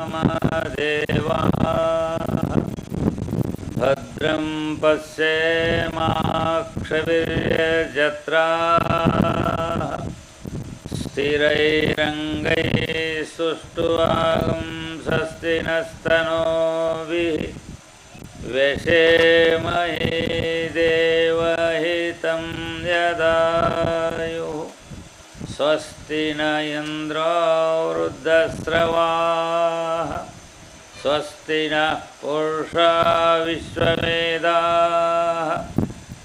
देवाः भद्रं पश्येमाक्षवीर्यजत्राः। स्थिरैरङ्गैः सुष्ठुवागं स्वस्ति नस्तनोभिः व्यशेमहि देवहितं यदायुः। स्वस्ति न इन्द्रो वृद्धस्रवाः स्वस्ति नः पुरुषा विश्ववेदाः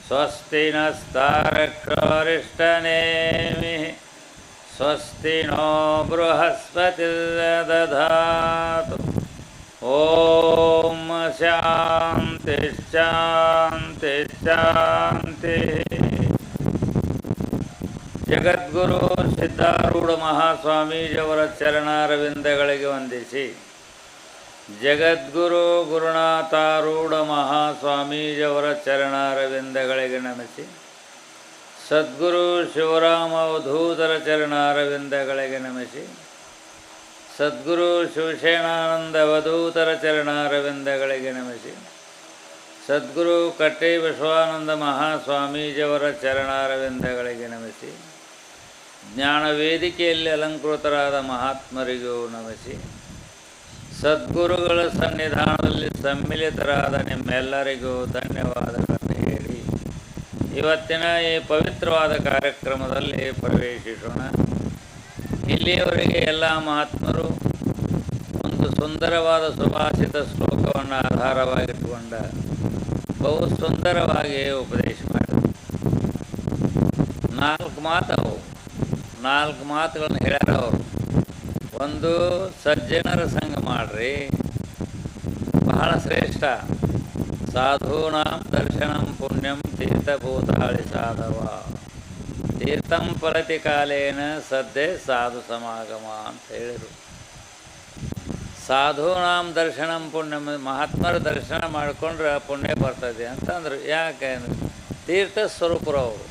स्वस्ति नस्तारक्षरिष्टनेमिः स्वस्ति नो बृहस्पतिर्दधातु ॐ शान्तिश्शान्तिश्शान्तिः ಜಗದ್ಗುರು ಸಿದ್ಧಾರೂಢ ಮಹಾಸ್ವಾಮೀಜಿಯವರ ಚರಣಾರವಿಂದಗಳಿಗೆ ವಂದಿಸಿ ಜಗದ್ಗುರು ಗುರುನಾಥಾರೂಢ ಮಹಾಸ್ವಾಮೀಜಿಯವರ ಚರಣಾರವಿಂದಗಳಿಗೆ ನಮಿಸಿ ಸದ್ಗುರು ಶಿವರಾಮ ಅವಧೂತರ ಚರಣಾರವಿಂದಗಳಿಗೆ ನಮಿಸಿ ಸದ್ಗುರು ಶಿವಸೇನಾನಂದ ಅವಧೂತರ ಚರಣಾರವಿಂದಗಳಿಗೆ ನಮಿಸಿ ಸದ್ಗುರು ಕಟ್ಟೆ ವಿಶ್ವಾನಂದ ಮಹಾಸ್ವಾಮೀಜಿಯವರ ಚರಣಾರವಿಂದಗಳಿಗೆ ನಮಿಸಿ ಜ್ಞಾನ ವೇದಿಕೆಯಲ್ಲಿ ಅಲಂಕೃತರಾದ ಮಹಾತ್ಮರಿಗೂ ನಮಿಸಿ ಸದ್ಗುರುಗಳ ಸನ್ನಿಧಾನದಲ್ಲಿ ಸಮ್ಮಿಲಿತರಾದ ನಿಮ್ಮೆಲ್ಲರಿಗೂ ಧನ್ಯವಾದಗಳನ್ನು ಹೇಳಿ. ಇವತ್ತಿನ ಈ ಪವಿತ್ರವಾದ ಕಾರ್ಯಕ್ರಮದಲ್ಲಿ ಪ್ರವೇಶಿಸೋಣ. ಇಲ್ಲಿಯವರೆಗೆ ಎಲ್ಲ ಮಹಾತ್ಮರು ಒಂದು ಸುಂದರವಾದ ಸುಭಾಷಿತ ಶ್ಲೋಕವನ್ನು ಆಧಾರವಾಗಿಟ್ಟುಕೊಂಡ ಬಹು ಸುಂದರವಾಗಿ ಉಪದೇಶ ಮಾಡಿದರು. ನಾಲ್ಕು ಮಾತು ನಾಲ್ಕು ಮಾತುಗಳನ್ನು ಹೇಳ್ಯಾರ ಅವರು. ಒಂದು ಸಜ್ಜನರ ಸಂಘ ಮಾಡ್ರಿ. ಬಹಳ ಶ್ರೇಷ್ಠ. ಸಾಧೂನಾಂ ದರ್ಶನಂ ಪುಣ್ಯಂ ತೀರ್ಥಭೂತಾಳಿ ಸಾಧವ. ತೀರ್ಥಂ ಪ್ರತಿ ಕಾಲೇನ ಸದ್ದೆ ಸಾಧು ಸಮಾಗಮ ಅಂತ ಹೇಳಿದರು. ಸಾಧೂನಾಂ ದರ್ಶನಂ ಪುಣ್ಯಂ ಮಹಾತ್ಮರ ದರ್ಶನ ಮಾಡಿಕೊಂಡ್ರೆ ಪುಣ್ಯ ಬರ್ತದೆ ಅಂತಂದ್ರು. ಯಾಕೆ ತೀರ್ಥ ಸ್ವರೂಪರು ಅವರು.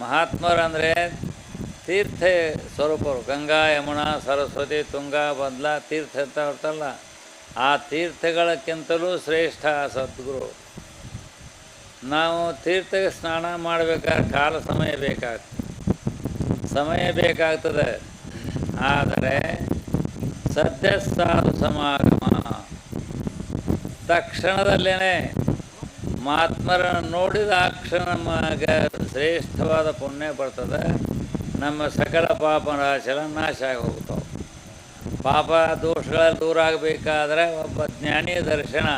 ಮಹಾತ್ಮರಂದರೆ ತೀರ್ಥ ಸ್ವರೂಪರು. ಗಂಗಾ, ಯಮುನಾ, ಸರಸ್ವತಿ, ತುಂಗಾ, ಬದ್ಲ, ತೀರ್ಥ ಅಂತ ಹೊರತಲ್ಲ ಆ ತೀರ್ಥಗಳಕ್ಕಿಂತಲೂ ಶ್ರೇಷ್ಠ ಸದ್ಗುರು. ನಾವು ತೀರ್ಥಕ್ಕೆ ಸ್ನಾನ ಮಾಡಬೇಕಾದ್ರೆ ಕಾಲ ಸಮಯ ಬೇಕಾಗ್ತದೆ. ಸಮಯ ಬೇಕಾಗ್ತದೆ. ಆದರೆ ಸದ್ಯ ಸಾಧು ಸಮಾಗಮ. ತಕ್ಷಣದಲ್ಲೇ ಮಹಾತ್ಮರನ್ನು ನೋಡಿದ ಆ ಕ್ಷಣ ಶ್ರೇಷ್ಠವಾದ ಪುಣ್ಯ ಬರ್ತದೆ ನಮ್ಮ ಸಕಲ ಪಾಪ ರಾಶಿಗಳ ನಾಶ ಆಗಿ ಹೋಗ್ತಾವೆ ಪಾಪ ದೋಷಗಳ ದೂರ ಆಗಬೇಕಾದ್ರೆ ಒಬ್ಬ ಜ್ಞಾನಿಯ ದರ್ಶನ.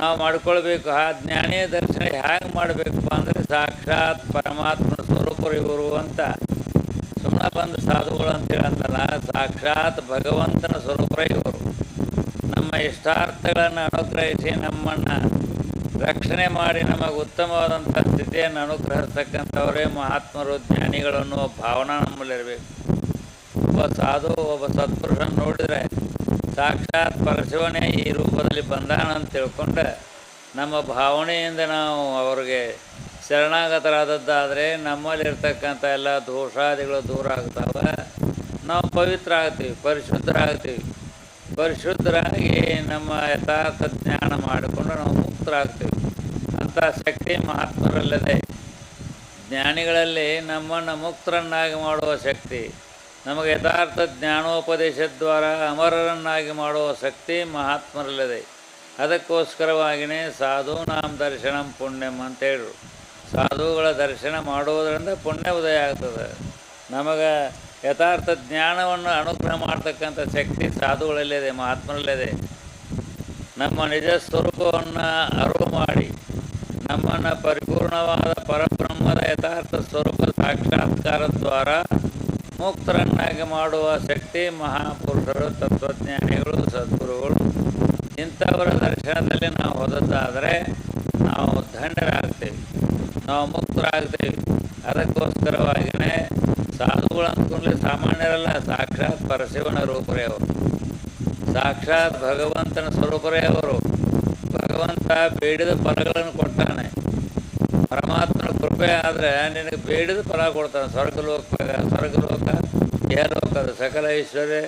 ನಾವು ಮಾಡ್ಕೊಳ್ಬೇಕು, ಆ ಜ್ಞಾನಿಯ ದರ್ಶನ ಹೇಗೆ ಮಾಡಬೇಕಪ್ಪ ಅಂದರೆ ಸಾಕ್ಷಾತ್ ಪರಮಾತ್ಮನ ಸ್ವರೂಪರು ಇವರು ಅಂತ ಸುಮ್ಮನೆ ಬಂದು ಸಾಧುಗಳು ಅಂತೇಳಿ ಅಂತಲ್ಲ ಸಾಕ್ಷಾತ್ ಭಗವಂತನ ಸ್ವರೂಪರ ಇವರು. ನಮ್ಮ ಇಷ್ಟಾರ್ಥಗಳನ್ನು ಅನುಗ್ರಹಿಸಿ ನಮ್ಮನ್ನು ರಕ್ಷಣೆ ಮಾಡಿ ನಮಗೆ ಉತ್ತಮವಾದಂಥ ಸ್ಥಿತಿಯನ್ನು ಅನುಗ್ರಹಿಸ್ತಕ್ಕಂಥವರೇ ಮಹಾತ್ಮರು ಜ್ಞಾನಿಗಳು ಅನ್ನುವ ಭಾವನಾ ನಮ್ಮಲ್ಲಿರಬೇಕು. ಒಬ್ಬ ಸಾಧು, ಒಬ್ಬ ಸತ್ಪುರುಷನ ನೋಡಿದರೆ ಸಾಕ್ಷಾತ್ ಪರಶಿವನೇ ಈ ರೂಪದಲ್ಲಿ ಬಂದಾನಂತ ತಿಳ್ಕೊಂಡ್ರೆ ನಮ್ಮ ಭಾವನೆಯಿಂದ ನಾವು ಅವ್ರಿಗೆ ಶರಣಾಗತರಾದದ್ದಾದರೆ ನಮ್ಮಲ್ಲಿರ್ತಕ್ಕಂಥ ಎಲ್ಲ ದೋಷಾದಿಗಳು ದೂರ ಆಗ್ತಾವೆ. ನಾವು ಪವಿತ್ರ ಆಗ್ತೀವಿ ಪರಿಶುದ್ಧರಾಗ್ತೀವಿ. ಪರಿಶುದ್ಧರಾಗಿ ನಮ್ಮ ಯಥಾರ್ಥ ಜ್ಞಾನ ಮಾಡಿಕೊಂಡು ನಾವು ಮುಕ್ತರಾಗ್ತೀವಿ. ಅಂಥ ಶಕ್ತಿ ಮಹಾತ್ಮರಲ್ಲದೆ ಜ್ಞಾನಿಗಳಲ್ಲಿ ನಮ್ಮನ್ನು ಮುಕ್ತರನ್ನಾಗಿ ಮಾಡುವ ಶಕ್ತಿ, ನಮಗೆ ಯಥಾರ್ಥ ಜ್ಞಾನೋಪದೇಶದ ದ್ವಾರ ಅಮರರನ್ನಾಗಿ ಮಾಡುವ ಶಕ್ತಿ ಮಹಾತ್ಮರಲ್ಲಿದೆ. ಅದಕ್ಕೋಸ್ಕರವಾಗಿಯೇ ಸಾಧು ನಾಮ ದರ್ಶನಂ ಪುಣ್ಯಂ ಅಂತೇಳಿರು ಸಾಧುಗಳ ದರ್ಶನ ಮಾಡುವುದರಿಂದ ಪುಣ್ಯ ಉದಯ ಆಗ್ತದೆ. ನಮಗೆ ಯಥಾರ್ಥ ಜ್ಞಾನವನ್ನು ಅನುಗ್ರಹ ಮಾಡ್ತಕ್ಕಂಥ ಶಕ್ತಿ ಸಾಧುಗಳಲ್ಲಿದೆ, ಮಹಾತ್ಮರಲ್ಲಿದೆ. ನಮ್ಮ ನಿಜ ಸ್ವರೂಪವನ್ನು ಅರಿವು ಮಾಡಿ ನಮ್ಮನ್ನು ಪರಿಪೂರ್ಣವಾದ ಪರಬ್ರಹ್ಮದ ಯಥಾರ್ಥ ಸ್ವರೂಪ ಸಾಕ್ಷಾತ್ಕಾರದ ದ್ವಾರ ಮುಕ್ತರನ್ನಾಗಿ ಮಾಡುವ ಶಕ್ತಿ ಮಹಾಪುರುಷರು, ತತ್ವಜ್ಞಾನಿಗಳು, ಸದ್ಗುರುಗಳು. ಇಂಥವರ ದರ್ಶನದಲ್ಲಿ ನಾವು ಹೋದದ್ದಾದರೆ ನಾವು ಧನ್ಯರಾಗ್ತೇವೆ. ನಾವು ಮುಕ್ತರಾಗ್ತೇವೆ. ಅದಕ್ಕೋಸ್ಕರವಾಗಿಯೇ ಸಾಧುಗಳು ಅಂದ್ಕೊಂಡ್ಲಿ ಸಾಮಾನ್ಯರಲ್ಲ, ಸಾಕ್ಷಾತ್ ಪರಶಿವನ ರೂಪರೇ ಅವರು. ಸಾಕ್ಷಾತ್ ಭಗವಂತನ ಸ್ವರೂಪರೇ ಅವರು. ಭಗವಂತ ಬೇಡಿದ ಫಲಗಳನ್ನು ಕೊಡ್ತಾನೆ ಪರಮಾತ್ಮನ ಕೃಪೆ ಆದರೆ ನಿನಗೆ ಬೇಡಿದ ಫಲ ಕೊಡ್ತಾನೆ. ಸ್ವರ್ಗಲೋಕ ಸ್ವರ್ಗಲೋಕ ಇಹಲೋಕದ ಸಕಲ ಐಶ್ವರ್ಯ,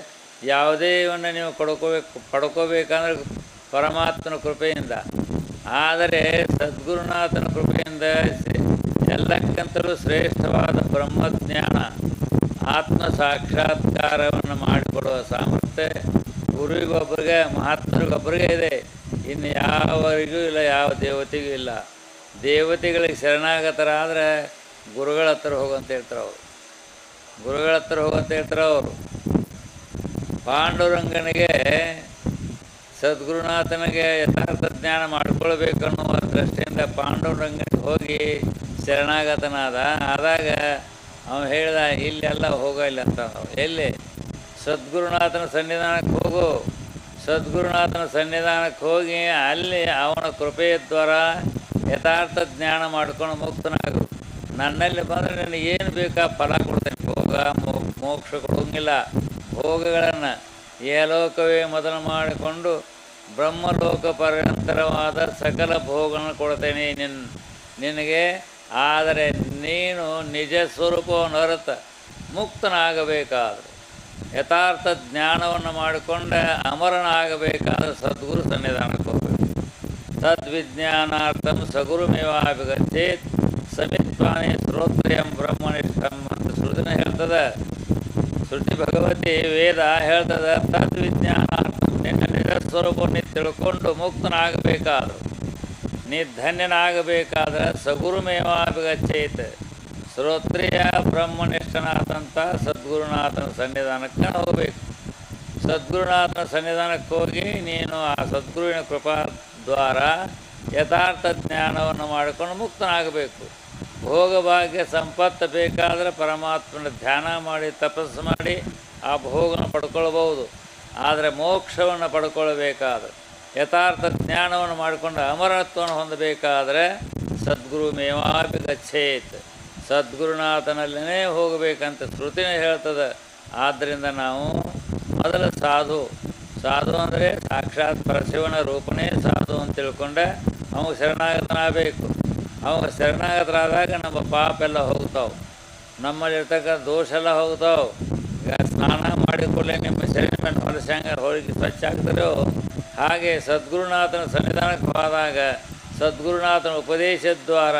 ಯಾವುದೇ ಇವನ್ನು ನೀವು ಕೊಡ್ಕೋಬೇಕು ಪಡ್ಕೋಬೇಕಂದ್ರೆ ಪರಮಾತ್ಮನ ಕೃಪೆಯಿಂದ. ಆದರೆ ಸದ್ಗುರುನಾಥನ ಕೃಪೆಯಿಂದ ಎಲ್ಲಕ್ಕಿಂತಲೂ ಶ್ರೇಷ್ಠವಾದ ಬ್ರಹ್ಮಜ್ಞಾನ, ಆತ್ಮ ಸಾಕ್ಷಾತ್ಕಾರವನ್ನು ಮಾಡಿಕೊಡುವ ಸಾಮರ್ಥ್ಯ ಗುರುವಿಗೊಬ್ಬರಿಗೆ ಮಹಾತ್ಮರಿಗೊಬ್ಬರಿಗೆ ಇದೆ. ಇನ್ನು ಯಾವರಿಗೂ ಇಲ್ಲ, ಯಾವ ದೇವತೆಗೂ ಇಲ್ಲ. ದೇವತೆಗಳಿಗೆ ಶರಣಾಗತರಾದರೆ ಗುರುಗಳ ಹತ್ರ ಹೋಗಂತ ಹೇಳ್ತಾರೆ ಅವರು. ಗುರುಗಳ ಹತ್ರ ಹೋಗಂತ ಹೇಳ್ತಾರೆ ಅವರು. ಪಾಂಡುರಂಗನಿಗೆ ಸದ್ಗುರುನಾಥನಿಗೆ ಯಥಾರ್ಥ ಜ್ಞಾನ ಮಾಡಿಕೊಳ್ಬೇಕು ಅನ್ನುವ ದೃಷ್ಟಿಯಿಂದ ಪಾಂಡುರಂಗನಿಗೆ ಹೋಗಿ ಶರಣಾಗತನಾದ. ಆದಾಗ ಅವನು ಹೇಳಿದ, ಇಲ್ಲೆಲ್ಲ ಹೋಗಲ್ಲ ಅಂತ ನಾವು ಎಲ್ಲಿ? ಸದ್ಗುರುನಾಥನ ಸನ್ನಿಧಾನಕ್ಕೆ ಹೋಗು. ಸದ್ಗುರುನಾಥನ ಸನ್ನಿಧಾನಕ್ಕೆ ಹೋಗಿ ಅಲ್ಲಿ ಅವನ ಕೃಪೆಯ ದ್ವಾರ ಯಥಾರ್ಥ ಜ್ಞಾನ ಮಾಡ್ಕೊಂಡು ಮುಕ್ತನಾಗು. ನನ್ನಲ್ಲಿ ಬಂದರೆ ನನಗೆ ಏನು ಬೇಕಾ ಫಲ ಕೊಡ್ತೇನೆ. ಭೋಗ ಮೋಕ್ಷ ಕೊಡೋಂಗಿಲ್ಲ ಭೋಗಗಳನ್ನು ಏಲೋಕವೇ ಮೊದಲು ಮಾಡಿಕೊಂಡು ಬ್ರಹ್ಮಲೋಕ ಪರ್ಯಂತರವಾದ ಸಕಲ ಭೋಗಗಳನ್ನು ಕೊಡ್ತೇನೆ ನಿನ್ನ ನಿನಗೆ. ಆದರೆ ನೀನು ನಿಜ ಸ್ವರೂಪವನ್ನು ಹೊರತ ಮುಕ್ತನಾಗಬೇಕಾದ್ರೆ. ಯಥಾರ್ಥ ಜ್ಞಾನವನ್ನು ಮಾಡಿಕೊಂಡ ಅಮರನಾಗಬೇಕಾದ ಸದ್ಗುರು ಸನ್ನಿಧಾನಕ್ಕೆ ಹೋಗಬೇಕು. ತದ್ವಿಜ್ಞಾನಾರ್ಥಂ ಸಗುರುಮೇವಾಭಿಗಚ್ಚೇತ್ ಸಮಿತ್ವಾನಿ ಶ್ರೋತ್ರಯಂ ಬ್ರಹ್ಮನಿಷ್ಠಂ ಅಂತ ಶ್ರುತಿನ ಹೇಳ್ತದ. ಶ್ರುತಿ ಭಗವತಿ ವೇದ ಹೇಳ್ತದ ತದ್ವಿಜ್ಞಾನಾರ್ಥಂ ನಿನ್ನ ನಿಜ ಸ್ವರೂಪವನ್ನು ತಿಳ್ಕೊಂಡು ಮುಕ್ತನಾಗಬೇಕಾದ್ರು. ನೀ ಧನ್ಯನಾಗಬೇಕಾದ್ರೆ ಸಗುರುಮೇವಾಭಿಗಚ್ಚೇತ್ ಶ್ರೋತ್ರಿಯ ಬ್ರಹ್ಮನಿಷ್ಠನಾದಂಥ ಸದ್ಗುರುನಾಥನ ಸನ್ನಿಧಾನಕ್ಕೆ ಹೋಗಬೇಕು. ಸದ್ಗುರುನಾಥನ ಸನ್ನಿಧಾನಕ್ಕೆ ಹೋಗಿ ನೀನು ಆ ಸದ್ಗುರುವಿನ ಕೃಪಾ ದ್ವಾರ ಯಥಾರ್ಥ ಜ್ಞಾನವನ್ನು ಮಾಡಿಕೊಂಡು ಮುಕ್ತನಾಗಬೇಕು. ಭೋಗಭಾಗ್ಯ ಸಂಪತ್ತು ಬೇಕಾದರೆ ಪರಮಾತ್ಮನ ಧ್ಯಾನ ಮಾಡಿ, ತಪಸ್ಸು ಮಾಡಿ ಆ ಭೋಗನ ಪಡ್ಕೊಳ್ಬೋದು ಆದರೆ ಮೋಕ್ಷವನ್ನು ಪಡ್ಕೊಳ್ಬೇಕಾದ್ರೆ, ಯಥಾರ್ಥ ಜ್ಞಾನವನ್ನು ಮಾಡಿಕೊಂಡು ಅಮರತ್ವವನ್ನು ಹೊಂದಬೇಕಾದರೆ ಸದ್ಗುರು ಮೇವಾಪಿ ಗಚ್ಚೇತ್ ಸದ್ಗುರುನಾಥನಲ್ಲೇ ಹೋಗಬೇಕಂತ ಶ್ರುತಿನೇ ಹೇಳ್ತದೆ. ಆದ್ದರಿಂದ ನಾವು ಮೊದಲ ಸಾಧು. ಸಾಧು ಅಂದರೆ ಸಾಕ್ಷಾತ್ ಪರಶಿವನ ರೂಪನೇ ಸಾಧು ಅಂತ ತಿಳ್ಕೊಂಡೆ. ಅವನು ಶರಣಾಗತನಾಗಬೇಕು. ಅವಾಗ ಶರಣಾಗತರಾದಾಗ ನಮ್ಮ ಪಾಪ ಎಲ್ಲ ಹೋಗ್ತಾವೆ. ನಮ್ಮಲ್ಲಿರ್ತಕ್ಕಂಥ ದೋಷ ಎಲ್ಲ ಹೋಗ್ತಾವೆ. ಈಗ ಸ್ನಾನ ಮಾಡಿಕೊಳ್ಳೆ ನಿಮ್ಮ ಶರೀರ ಮೇಲೆ ಹೊಲಸಂಗ ಹೋಳಿಗೆ ಸ್ವಚ್ಛ ಆಗ್ತಾರೋ ಹಾಗೆ ಸದ್ಗುರುನಾಥನ ಸನ್ನಿಧಾನಕ್ಕೆ ಹೋದಾಗ ಸದ್ಗುರುನಾಥನ ಉಪದೇಶದ ದ್ವಾರ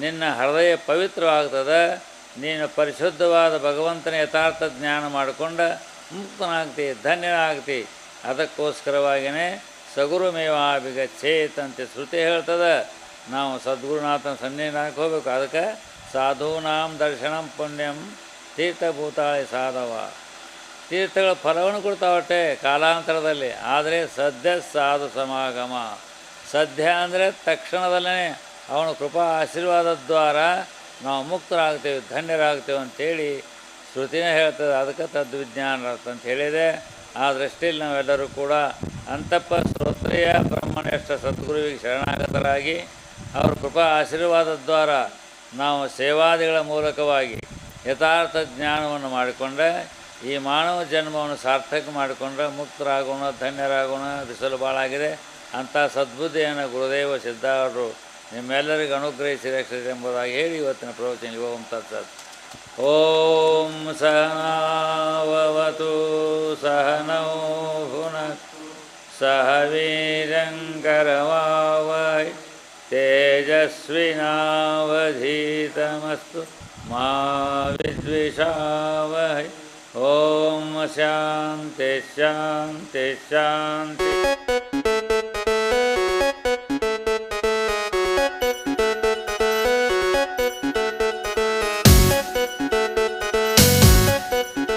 ನಿನ್ನ ಹೃದಯ ಪವಿತ್ರವಾಗ್ತದೆ, ನೀನು ಪರಿಶುದ್ಧವಾದ ಭಗವಂತನ ಯಥಾರ್ಥ ಜ್ಞಾನ ಮಾಡಿಕೊಂಡು ಮುಕ್ತನಾಗ್ತಿ, ಧನ್ಯನಾಗ್ತಿ. ಅದಕ್ಕೋಸ್ಕರವಾಗಿಯೇ ಸಗುರುಮೇವಾಭಿಗಚ್ಚೇತ್ ಅಂತ ಶ್ರುತಿ ಹೇಳ್ತದೆ, ನಾವು ಸದ್ಗುರುನಾಥನ ಸನ್ನಿಧಾನಕ್ಕೆ ಹೋಗಬೇಕು. ಅದಕ್ಕೆ ಸಾಧೂನಾಂ ದರ್ಶನಂ ಪುಣ್ಯಂ ತೀರ್ಥಭೂತಾಳಿ ಸಾಧವ. ತೀರ್ಥಗಳ ಫಲವನ್ನು ಕೊಡ್ತಾವಟ್ಟೆ ಕಾಲಾಂತರದಲ್ಲಿ. ಆದರೆ ಸದ್ಯ ಸಾಧು ಸಮಾಗಮ. ಸದ್ಯ ಅಂದರೆ ತಕ್ಷಣದಲ್ಲೇ ಅವನ ಕೃಪಾ ಆಶೀರ್ವಾದದ ದ್ವಾರ ನಾವು ಮುಕ್ತರಾಗ್ತೇವೆ, ಧನ್ಯರಾಗ್ತೇವೆ ಅಂತೇಳಿ ಶ್ರುತಿನೇ ಹೇಳ್ತದೆ. ಅದಕ್ಕೆ ತದ್ವಿಜ್ಞಾನ ಅಂತ ಹೇಳಿದೆ. ಆ ದೃಷ್ಟಿಯಲ್ಲಿ ನಾವೆಲ್ಲರೂ ಕೂಡ ಅಂತಪ್ಪ ಶ್ರೋತ್ರೇಯ ಬ್ರಹ್ಮನಿಷ್ಠ ಸದ್ಗುರುವಿಗೆ ಶರಣಾಗತರಾಗಿ ಅವ್ರ ಕೃಪಾ ಆಶೀರ್ವಾದದ ದ್ವಾರ ನಾವು ಸೇವಾದಿಗಳ ಮೂಲಕವಾಗಿ ಯಥಾರ್ಥ ಜ್ಞಾನವನ್ನು ಮಾಡಿಕೊಂಡೆ. ಈ ಮಾನವ ಜನ್ಮವನ್ನು ಸಾರ್ಥಕ ಮಾಡಿಕೊಂಡ್ರೆ ಮುಕ್ತರಾಗೋಣ, ಧನ್ಯರಾಗೋಣ ಬಿಸಲು ಬಾಳಾಗಿದೆ. ಅಂಥ ಸದ್ಬುದ್ಧಿಯನ್ನು ಗುರುದೇವ ಸಿದ್ಧಾರರು ನಿಮ್ಮೆಲ್ಲರಿಗೂ ಅನುಗ್ರಹಿಸಿ ರಕ್ಷಿಸಿ ಎಂಬುದಾಗಿ ಹೇಳಿ ಇವತ್ತಿನ ಪ್ರವಚನ ಓಂ ತತ್ಸತ್ ಓಂ ಸಹನಾವತು ಸಹನೌ ಭುನಕ್ತು ಸಹ ವೀರಂಕರವಾವೈ तेजस्विनावधीतमस्तु मा विद्विषावहै ॐ शान्ति शान्ति शान्ति